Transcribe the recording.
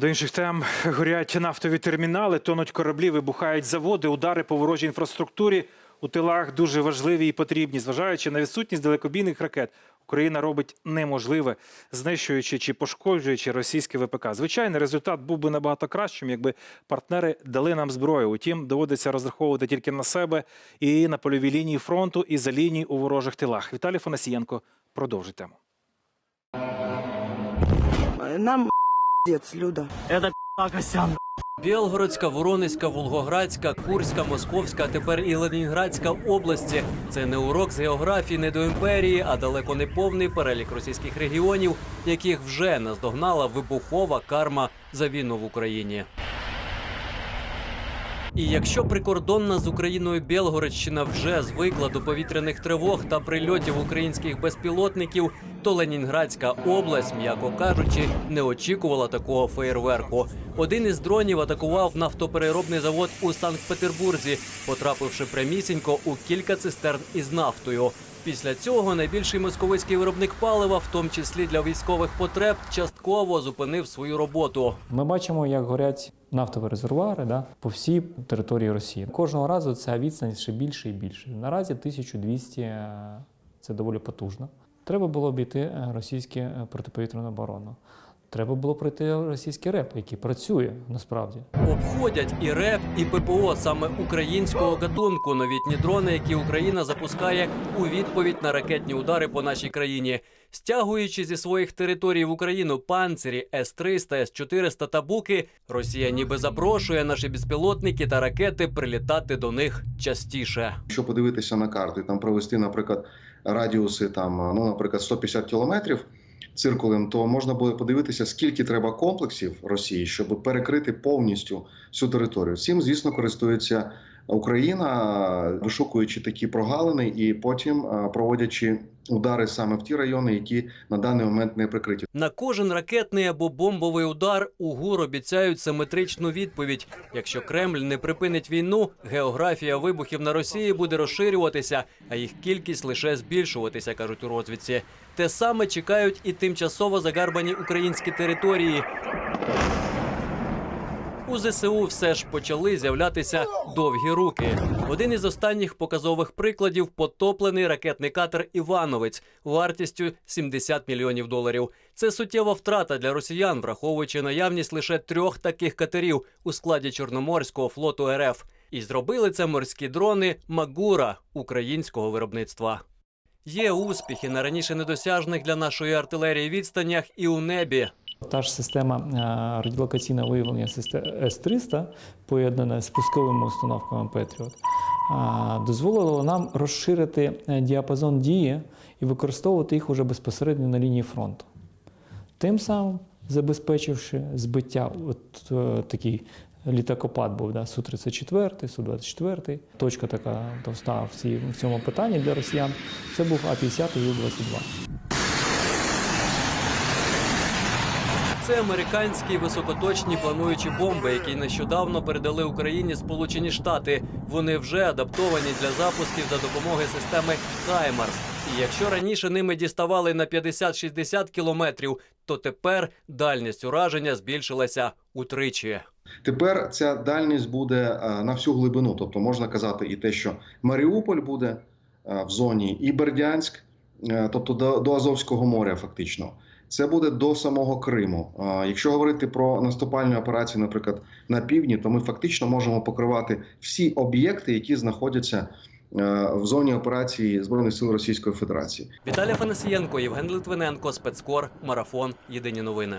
До інших тем горять нафтові термінали, тонуть кораблі, вибухають заводи, удари по ворожій інфраструктурі у тилах дуже важливі і потрібні. Зважаючи на відсутність далекобійних ракет, Україна робить неможливе, знищуючи чи пошкоджуючи російське ВПК. Звичайно, результат був би набагато кращим, якби партнери дали нам зброю. Утім, доводиться розраховувати тільки на себе і на польовій лінії фронту, і за лінії у ворожих тилах. Віталій Фанасієнко продовжить тему. Нам дец, Люда. Это Косян. Білгородська, Воронезька, Волгоградська, Курська, Московська, а тепер і Ленінградська області. Це не урок з географії, не до імперії, а далеко не повний перелік російських регіонів, яких вже наздогнала вибухова карма за війну в Україні. І якщо прикордонна з Україною Білгородщина вже звикла до повітряних тривог та прильотів українських безпілотників, то Ленінградська область, м'яко кажучи, не очікувала такого феєрверку. Один із дронів атакував нафтопереробний завод у Санкт-Петербурзі, потрапивши прямісінько у кілька цистерн із нафтою. Після цього найбільший московицький виробник палива, в тому числі для військових потреб, частково зупинив свою роботу. Ми бачимо, як горять нафтові резервуари да, по всій території Росії. Кожного разу ця відстань ще більше і більше. Наразі 1200 е, це доволі потужно. Треба було обійти е, російську е, протиповітряну оборону. Треба було пройти російський РЕП, який працює насправді. Обходять і РЕП, і ППО саме українського гатунку. Новітні дрони, які Україна запускає у відповідь на ракетні удари по нашій країні, стягуючи зі своїх територій в Україну панцирі С-300, С-400 та буки, Росія ніби запрошує наші безпілотники та ракети прилітати до них частіше. Якщо подивитися на карти, там провести, наприклад, радіуси там, ну, наприклад, 150 кілометрів циркулем, то можна буде подивитися, скільки треба комплексів Росії, щоб перекрити повністю всю територію. Цим, звісно, користується Україна, вишукуючи такі прогалини і потім проводячи удари саме в ті райони, які на даний момент не прикриті. На кожен ракетний або бомбовий удар у ГУР обіцяють симетричну відповідь. Якщо Кремль не припинить війну, географія вибухів на Росії буде розширюватися, а їх кількість лише збільшуватися, кажуть у розвідці. Те саме чекають і тимчасово загарбані українські території. У ЗСУ все ж почали з'являтися довгі руки. Один із останніх показових прикладів потоплений ракетний катер Івановець вартістю 70 мільйонів доларів. Це суттєва втрата для росіян, враховуючи наявність лише трьох таких катерів у складі Чорноморського флоту РФ. І зробили це морські дрони Магура українського виробництва. Є успіхи на раніше недосяжних для нашої артилерії відстанях і у небі. Та ж система е, радіолокаційного виявлення С-300, поєднана з пусковими установками Петріот, дозволила нам розширити е, діапазон дії і використовувати їх уже безпосередньо на лінії фронту. Тим самим забезпечивши збиття, от е, такий літакопад був да, Су-34, Су-24. Точка така товста в, цій, в цьому питанні для росіян. Це був А-50 і Ю-22. Це американські високоточні плануючі бомби, які нещодавно передали Україні Сполучені Штати. Вони вже адаптовані для запусків за допомогою системи Хаймарс. І якщо раніше ними діставали на 50-60 кілометрів, то тепер дальність ураження збільшилася утричі. Тепер ця дальність буде е, на всю глибину, тобто можна казати і те, що Маріуполь буде е, в зоні, і Бердянськ, е, тобто до Азовського моря, фактично. Це буде до самого Криму. Якщо говорити про наступальні операції, наприклад, на півдні, то ми фактично можемо покривати всі об'єкти, які знаходяться е, в зоні операції Збройних сил Російської Федерації. Віталій Фанасієнко, Євген Литвиненко, спецкор, марафон. Єдині новини.